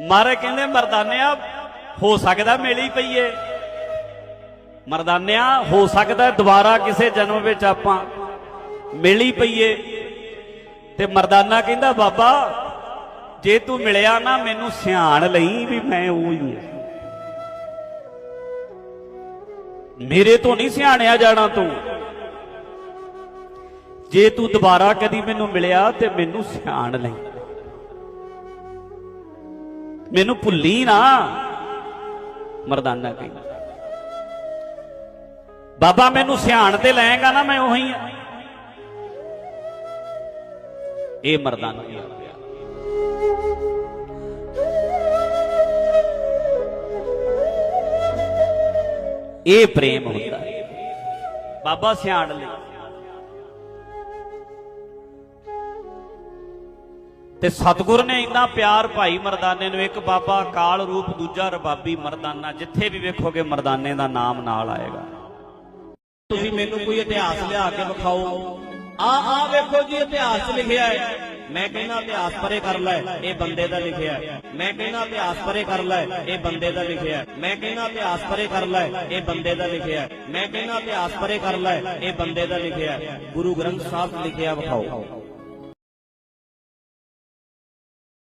ਮਾਰੇ ਕਹਿੰਦੇ ਮਰਦਾਨਿਆ ਹੋ ਸਕਦਾ ਮਿਲੀ ਪਈਏ। ਮਰਦਾਨਿਆ, ਹੋ ਸਕਦਾ ਦੁਬਾਰਾ ਕਿਸੇ ਜਨਮ ਵਿੱਚ ਆਪਾਂ ਮਿਲੀ ਪਈਏ। ਤੇ ਮਰਦਾਨਾ ਕਹਿੰਦਾ, ਬਾਬਾ, ਜੇ ਤੂੰ ਮਿਲਿਆ ਨਾ, ਮੈਨੂੰ ਸਿਆਣ ਲਈ ਵੀ ਮੈਂ ਉਹ ਹੀ ਹਾਂ। ਮੇਰੇ ਤੋਂ ਨਹੀਂ ਸਿਆਣਿਆ ਜਾਣਾ ਤੂੰ। ਜੇ ਤੂੰ ਦੁਬਾਰਾ ਕਦੀ ਮੈਨੂੰ ਮਿਲਿਆ, ਤੇ ਮੈਨੂੰ ਸਿਆਣ ਲਈ। ਮੈਨੂੰ ਭੁੱਲੀ ਨਾ। ਮਰਦਾਨਾ ਕਹਿੰਦਾ ਬਾਬਾ, ਮੈਨੂੰ ਸਿਆਣ ਤੇ ਲੈਗਾ ਨਾ, ਮੈਂ ਉਹੀ ਆ। ਇਹ ਮਰਦਾਨਾ ਹੀ ਆ। ਗਿਆ ਇਹ ਪ੍ਰੇਮ ਹੁੰਦਾ। ਬਾਬਾ ਸਿਆਣ ਲਈ। ਤੇ ਸਤਿਗੁਰ ਨੇ ਇੰਨਾ ਪਿਆਰ ਭਾਈ ਮਰਦਾਨੇ ਨੂੰ, ਇੱਕ ਬਾਬਾ ਕਾਲ ਰੂਪ, ਦੂਜਾ ਰਬਾਬੀ ਮਰਦਾਨਾ, ਜਿੱਥੇ ਵੀ ਵੇਖੋਗੇ ਮਰਦਾਨੇ ਦਾ ਨਾਮ ਨਾਲ ਆਏਗਾ। ਤੁਸੀਂ ਮੈਨੂੰ ਕੋਈ ਇਤਿਹਾਸ ਲਿਆ ਕੇ ਵਿਖਾਓ? ਆ ਆ ਵੇਖੋ ਜੀ, ਇਤਿਹਾਸ ਲਿਖਿਆ ਹੈ। ਮੈਂ ਕਹਿੰਦਾ ਇਤਿਹਾਸ ਪਰੇ ਕਰ ਲੈ, ਇਹ ਬੰਦੇ ਦਾ ਲਿਖਿਆ ਹੈ। ਮੈਂ ਕਹਿੰਦਾ ਇਤਿਹਾਸ ਪਰੇ ਕਰ ਲੈ, ਇਹ ਬੰਦੇ ਦਾ ਲਿਖਿਆ ਹੈ। ਮੈਂ ਕਹਿੰਦਾ ਇਤਿਹਾਸ ਪਰੇ ਕਰ ਲੈ, ਇਹ ਬੰਦੇ ਦਾ ਲਿਖਿਆ ਹੈ। ਮੈਂ ਕਹਿੰਦਾ ਇਤਿਹਾਸ ਪਰੇ ਕਰ ਲੈ, ਇਹ ਬੰਦੇ ਦਾ ਲਿਖਿਆ ਹੈ। ਗੁਰੂ ਗ੍ਰੰਥ ਸਾਹਿਬ ਲਿਖਿਆ ਵਿਖਾਓ।